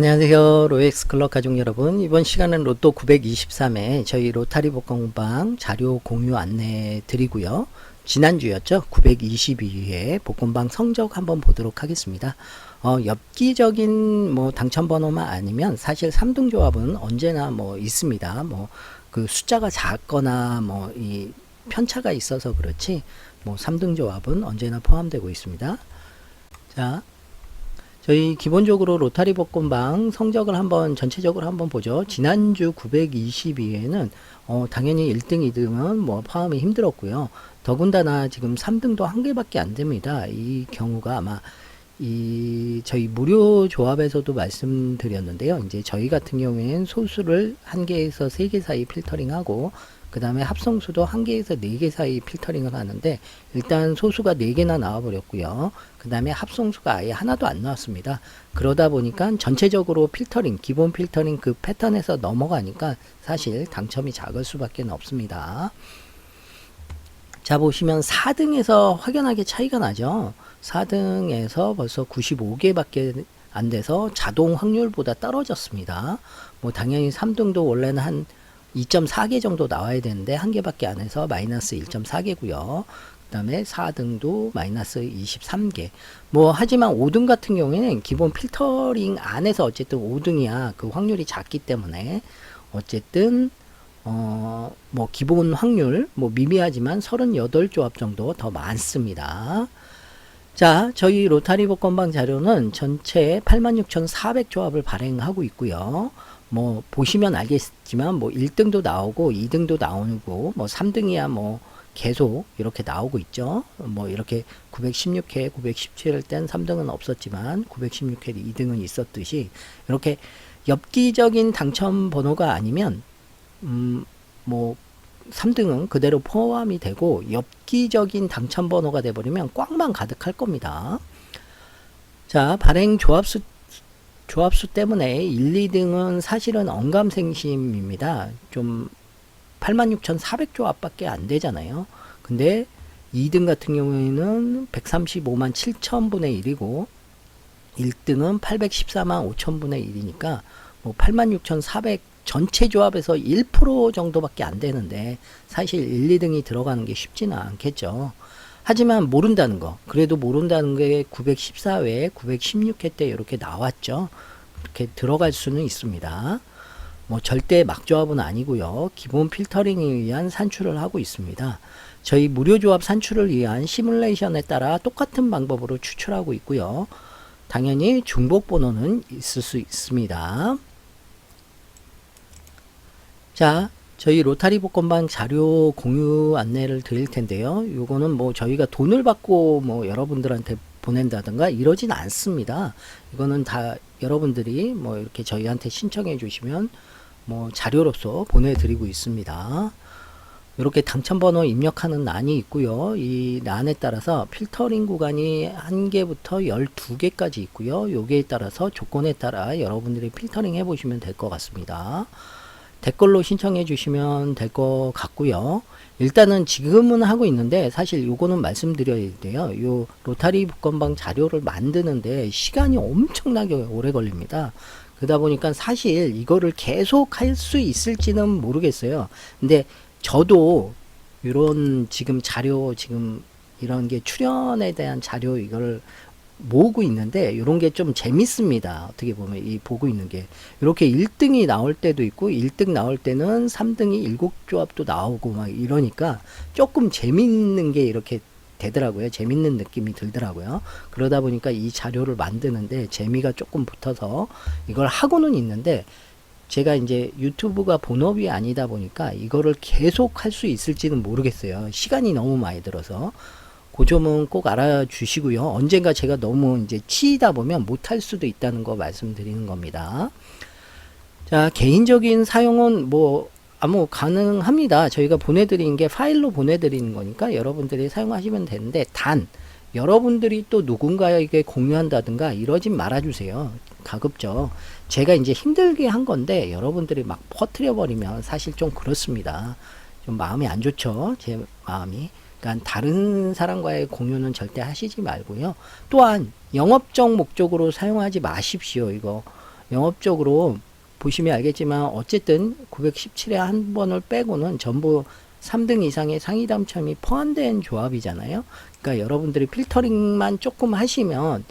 안녕하세요. 로엑스 클럽 가족 여러분. 이번 시간은 로또 923회 저희 로타리 복권방 자료 공유 안내 드리고요. 지난주였죠. 922회 복권방 성적 한번 보도록 하겠습니다. 어, 엽기적인 뭐 당첨 번호만 아니면 사실 3등 조합은 언제나 뭐 있습니다. 뭐 그 숫자가 작거나 뭐 이 편차가 있어서 그렇지 뭐 3등 조합은 언제나 포함되고 있습니다. 자, 저희 기본적으로 로타리 복권방 성적을 한번 전체적으로 한번 보죠. 지난주 922회는 어, 당연히 1등, 2등은 뭐 포함이 힘들었고요. 더군다나 지금 3등도 한 개밖에 안 됩니다. 이 경우가 아마 이 저희 무료 조합에서도 말씀드렸는데요. 이제 저희 같은 경우에는 소수를 한 개에서 세 개 사이 필터링하고 그 다음에 합성수도 한 개에서 네 개 사이 필터링을 하는데 일단 소수가 네 개나 나와버렸고요. 그 다음에 합성수가 아예 하나도 안 나왔습니다. 그러다 보니까 전체적으로 필터링, 기본 필터링 그 패턴에서 넘어가니까 사실 당첨이 작을 수밖에 없습니다. 자 보시면 4등에서 확연하게 차이가 나죠. 4등에서 벌써 95개밖에 안 돼서 자동 확률보다 떨어졌습니다. 뭐 당연히 3등도 원래는 한 2.4개 정도 나와야 되는데 한 개밖에 안 해서 마이너스 1.4개고요. 그 다음에 4등도 마이너스 23개. 뭐 하지만 5등 같은 경우에는 기본 필터링 안에서 어쨌든 5등이야. 그 확률이 작기 때문에 어쨌든 어, 뭐 기본 확률 뭐 미미하지만 38조합 정도 더 많습니다. 자, 저희 로타리 복권방 자료는 전체 86,400조합을 발행하고 있고요. 뭐 보시면 알겠지만 뭐 1등도 나오고 2등도 나오고 뭐 3등이야 뭐 계속 이렇게 나오고 있죠. 뭐 이렇게 916회, 917일 땐 3등은 없었지만 916회 2등은 있었듯이 이렇게 엽기적인 당첨 번호가 아니면 음, 뭐 3등은 그대로 포함이 되고 엽기적인 당첨 번호가 돼 버리면 꽉만 가득할 겁니다. 자, 발행 조합 수 조합수 때문에 1, 2등은 사실은 언감생심입니다. 좀 86,400조합밖에 안 되잖아요. 근데 2등 같은 경우에는 135만 7천분의 1이고 1등은 814만 5천분의 1이니까 뭐 86,400 전체 조합에서 1% 정도밖에 안 되는데 사실 1, 2등이 들어가는 게 쉽지는 않겠죠. 하지만 모른다는 거, 그래도 모른다는 게 914회, 916회 때 이렇게 나왔죠. 이렇게 들어갈 수는 있습니다. 뭐 절대 막조합은 아니고요. 기본 필터링에 의한 산출을 하고 있습니다. 저희 무료 조합 산출을 위한 시뮬레이션에 따라 똑같은 방법으로 추출하고 있고요. 당연히 중복 번호는 있을 수 있습니다. 자, 저희 로타리 복권방 자료 공유 안내를 드릴 텐데요. 요거는 뭐 저희가 돈을 받고 뭐 여러분들한테 보낸다든가 이러진 않습니다. 이거는 다 여러분들이 뭐 이렇게 저희한테 신청해 주시면 뭐 자료로서 보내드리고 있습니다. 이렇게 당첨번호 입력하는 란이 있고요. 이 란에 따라서 필터링 구간이 1개부터 12개까지 있고요. 요게에 따라서 조건에 따라 여러분들이 필터링 해보시면 될 것 같습니다. 댓글로 신청해 주시면 될 것 같고요. 일단은 지금은 하고 있는데 사실 요거는 말씀드려야 돼요. 요 로타리 복권방 자료를 만드는데 시간이 엄청나게 오래 걸립니다. 그러다 보니까 사실 이거를 계속 할 수 있을지는 모르겠어요. 근데 저도 이런 지금 자료 지금 이런 게 출연에 대한 자료 이걸 모으고 있는데 이런 게 좀 재밌습니다. 어떻게 보면 이 보고 있는 게 이렇게 1등이 나올 때도 있고 1등 나올 때는 3등이 7조합도 나오고 막 이러니까 조금 재밌는 게 이렇게 되더라고요. 재밌는 느낌이 들더라고요. 그러다 보니까 이 자료를 만드는데 재미가 조금 붙어서 이걸 하고는 있는데 제가 이제 유튜브가 본업이 아니다 보니까 이거를 계속 할 수 있을지는 모르겠어요. 시간이 너무 많이 들어서. 그 점은 꼭 알아주시고요. 언젠가 제가 너무 이제 치이다 보면 못할 수도 있다는 거 말씀드리는 겁니다. 자, 개인적인 사용은 뭐 아무 가능합니다. 저희가 보내드리는 게 파일로 보내드리는 거니까 여러분들이 사용하시면 되는데 단 여러분들이 또 누군가에게 공유한다든가 이러진 말아주세요. 가급적 제가 이제 힘들게 한 건데 여러분들이 막 퍼트려 버리면 사실 좀 그렇습니다. 좀 마음이 안 좋죠. 제 마음이. 그러니까 다른 사람과의 공유는 절대 하시지 말고요. 또한 영업적 목적으로 사용하지 마십시오. 이거 영업적으로 보시면 알겠지만 어쨌든 917에 한 번을 빼고는 전부 3등 이상의 상위 당첨이 포함된 조합이잖아요. 그러니까 여러분들이 필터링만 조금 하시면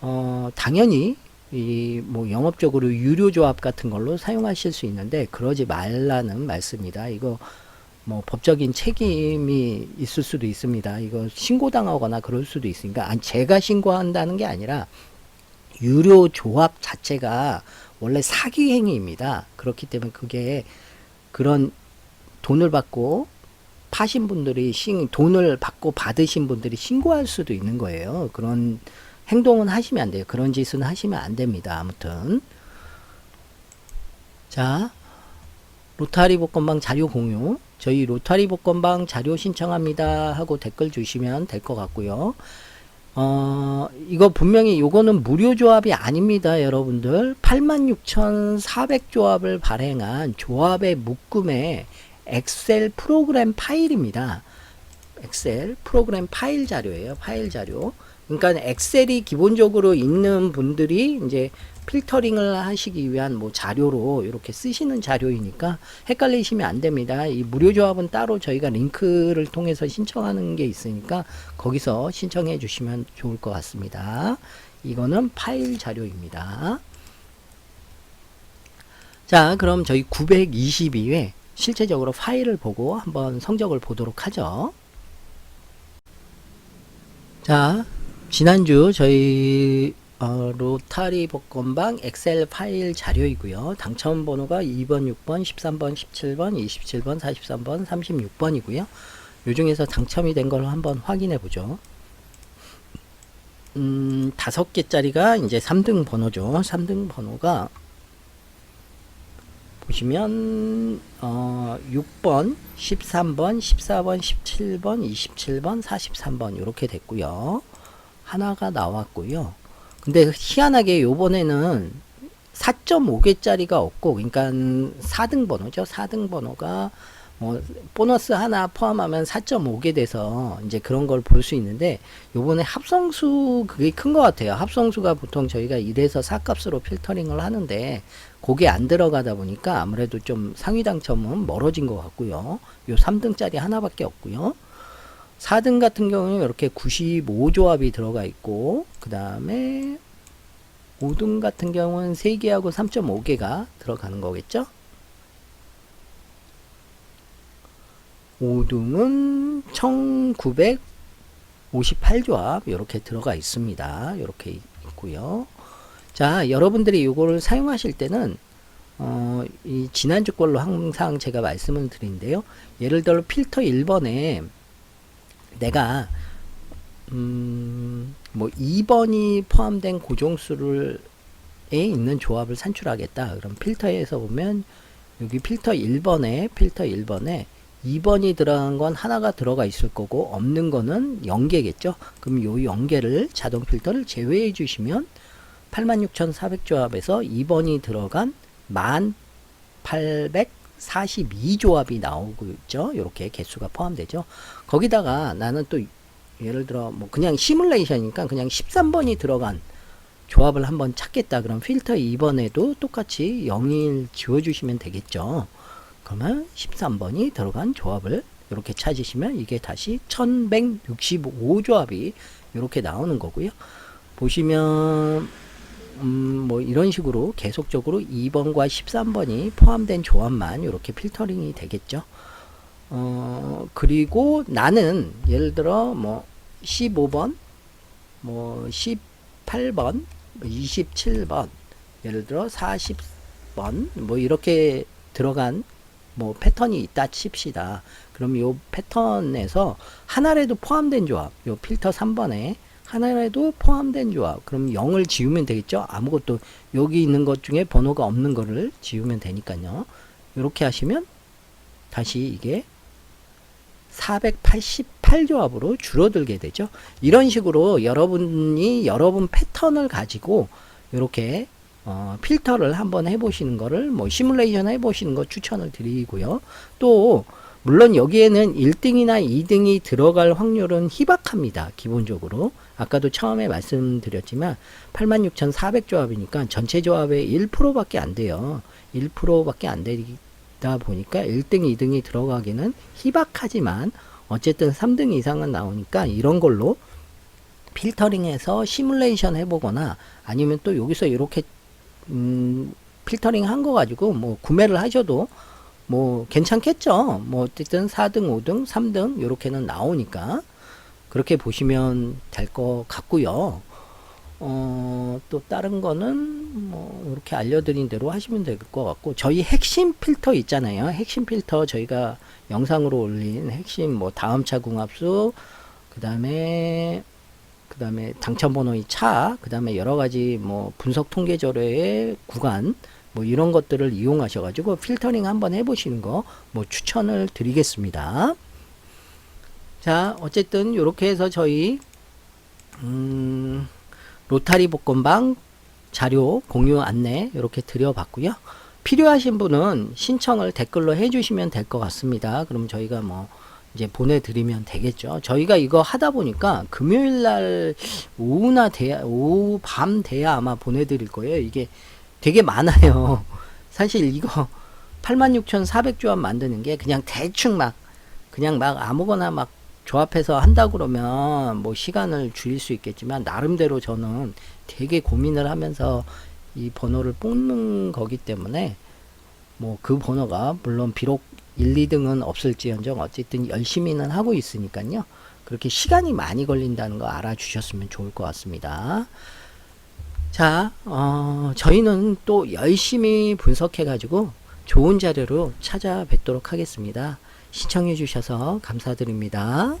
어 당연히 이 뭐 영업적으로 유료 조합 같은 걸로 사용하실 수 있는데 그러지 말라는 말씀이다. 이거 뭐 법적인 책임이 있을 수도 있습니다. 이거 신고당하거나 그럴 수도 있으니까 아니 제가 신고한다는 게 아니라 유료 조합 자체가 원래 사기 행위입니다. 그렇기 때문에 그게 그런 돈을 받고 파신 분들이 신, 돈을 받고 받으신 분들이 신고할 수도 있는 거예요. 그런 행동은 하시면 안 돼요. 그런 짓은 하시면 안 됩니다. 아무튼 자 로타리 복권방 자료 공유 저희 로타리 복권방 자료 신청합니다 하고 댓글 주시면 될 것 같고요. 어, 이거 분명히 요거는 무료 조합이 아닙니다, 여러분들. 86,400 조합을 발행한 조합의 묶음의 엑셀 프로그램 파일입니다. 엑셀 프로그램 파일 자료예요. 파일 자료. 그러니까 엑셀이 기본적으로 있는 분들이 이제 필터링을 하시기 위한 뭐 자료로 이렇게 쓰시는 자료이니까 헷갈리시면 안 됩니다. 이 무료 조합은 따로 저희가 링크를 통해서 신청하는 게 있으니까 거기서 신청해 주시면 좋을 것 같습니다. 이거는 파일 자료입니다. 자, 그럼 저희 922회 실제적으로 파일을 보고 한번 성적을 보도록 하죠. 자, 지난주 저희 어, 로타리 복권방 엑셀 파일 자료이고요. 당첨 번호가 2번, 6번, 13번, 17번, 27번, 43번, 36번이고요. 요 중에서 당첨이 된걸 한번 확인해 보죠. 음, 다섯 개짜리가 이제 3등 번호죠. 3등 번호가 보시면 어, 6번, 13번, 14번, 17번, 27번, 43번 이렇게 됐고요. 하나가 나왔고요. 근데 희한하게 요번에는 4.5개짜리가 없고 그러니까 4등 번호죠. 4등 번호가 뭐 보너스 하나 포함하면 4.5개 돼서 이제 그런 걸 볼 수 있는데 요번에 합성수 그게 큰 것 같아요. 합성수가 보통 저희가 1에서 4값으로 필터링을 하는데 그게 안 들어가다 보니까 아무래도 좀 상위 당첨은 멀어진 것 같고요. 요 3등짜리 하나밖에 없고요. 4등 같은 경우는 이렇게 95조합이 들어가 있고 그 다음에 5등 같은 경우는 3개하고 3.5개가 들어가는 거겠죠. 5등은 1958조합 이렇게 들어가 있습니다. 이렇게 있고요. 자, 여러분들이 이거를 사용하실 때는 어, 이 지난주 걸로 항상 제가 말씀을 드린데요. 예를 들어 필터 1번에 내가 음, 뭐 2번이 포함된 고정수를 에 있는 조합을 산출하겠다. 그럼 필터에서 보면 여기 필터 1번에 필터 1번에 2번이 들어간 건 하나가 들어가 있을 거고 없는 거는 0개겠죠. 그럼 요 0개를 자동 필터를 제외해 주시면 86,400 조합에서 2번이 들어간 1842조합이 나오고 있죠. 이렇게 개수가 포함되죠. 거기다가 나는 또 예를 들어 뭐 그냥 시뮬레이션이니까 그냥 13번이 들어간 조합을 한번 찾겠다. 그럼 필터 2번에도 똑같이 0일 지워주시면 되겠죠. 그러면 13번이 들어간 조합을 이렇게 찾으시면 이게 다시 1165조합이 이렇게 나오는 거고요. 보시면 음, 뭐 이런 식으로 계속적으로 2번과 13번이 포함된 조합만 이렇게 필터링이 되겠죠. 어, 그리고 나는 예를 들어 뭐 15번, 뭐 18번, 27번, 예를 들어 40번, 뭐 이렇게 들어간 뭐 패턴이 있다 칩시다. 그럼 요 패턴에서 하나라도 포함된 조합, 요 필터 3번에 하나라도 포함된 조합. 그럼 0을 지우면 되겠죠? 아무것도 여기 있는 것 중에 번호가 없는 거를 지우면 되니까요. 이렇게 하시면 다시 이게 488조합으로 줄어들게 되죠. 이런 식으로 여러분이 여러분 패턴을 가지고 이렇게 어, 필터를 한번 해보시는 거를 뭐 시뮬레이션 해보시는 거 추천을 드리고요. 또 물론 여기에는 1등이나 2등이 들어갈 확률은 희박합니다. 기본적으로 아까도 처음에 말씀드렸지만 86,400 조합이니까 전체 조합의 1%밖에 안 돼요. 1%밖에 안 되다 보니까 1등, 2등이 들어가기는 희박하지만 어쨌든 3등 이상은 나오니까 이런 걸로 필터링해서 시뮬레이션 해보거나 아니면 또 여기서 이렇게 음, 필터링 한 거 가지고 뭐 구매를 하셔도 뭐 괜찮겠죠. 뭐 어쨌든 4등, 5등, 3등 이렇게는 나오니까 그렇게 보시면 될 것 같고요. 어, 또 다른 거는 뭐 이렇게 알려드린 대로 하시면 될 것 같고 저희 핵심 필터 있잖아요. 핵심 필터 저희가 영상으로 올린 핵심 뭐 다음 차 궁합수 그 다음에 그 다음에 당첨번호의 차, 그 다음에 여러 가지 뭐 분석 통계 자료의 구간 뭐 이런 것들을 이용하셔 가지고 필터링 한번 해 보시는 거 뭐 추천을 드리겠습니다. 자, 어쨌든 요렇게 해서 저희 음 로타리 복권방 자료 공유 안내 이렇게 드려봤고요. 필요하신 분은 신청을 댓글로 해주시면 될 것 같습니다. 그럼 저희가 뭐 이제 보내드리면 되겠죠. 저희가 이거 하다 보니까 금요일 날 오후나 돼야 오후 밤 돼야 아마 보내드릴 거예요. 이게 되게 많아요. 사실 이거 86,400조합 만드는 게 그냥 대충 막 그냥 막 아무거나 막 조합해서 한다 그러면 뭐 시간을 줄일 수 있겠지만 나름대로 저는 되게 고민을 하면서 이 번호를 뽑는 거기 때문에 뭐 그 번호가 물론 비록 1, 2등은 없을지언정 어쨌든 열심히는 하고 있으니까요. 그렇게 시간이 많이 걸린다는 거 알아주셨으면 좋을 것 같습니다. 자, 어, 저희는 또 열심히 분석해가지고 좋은 자료로 찾아뵙도록 하겠습니다. 시청해 주셔서 감사드립니다.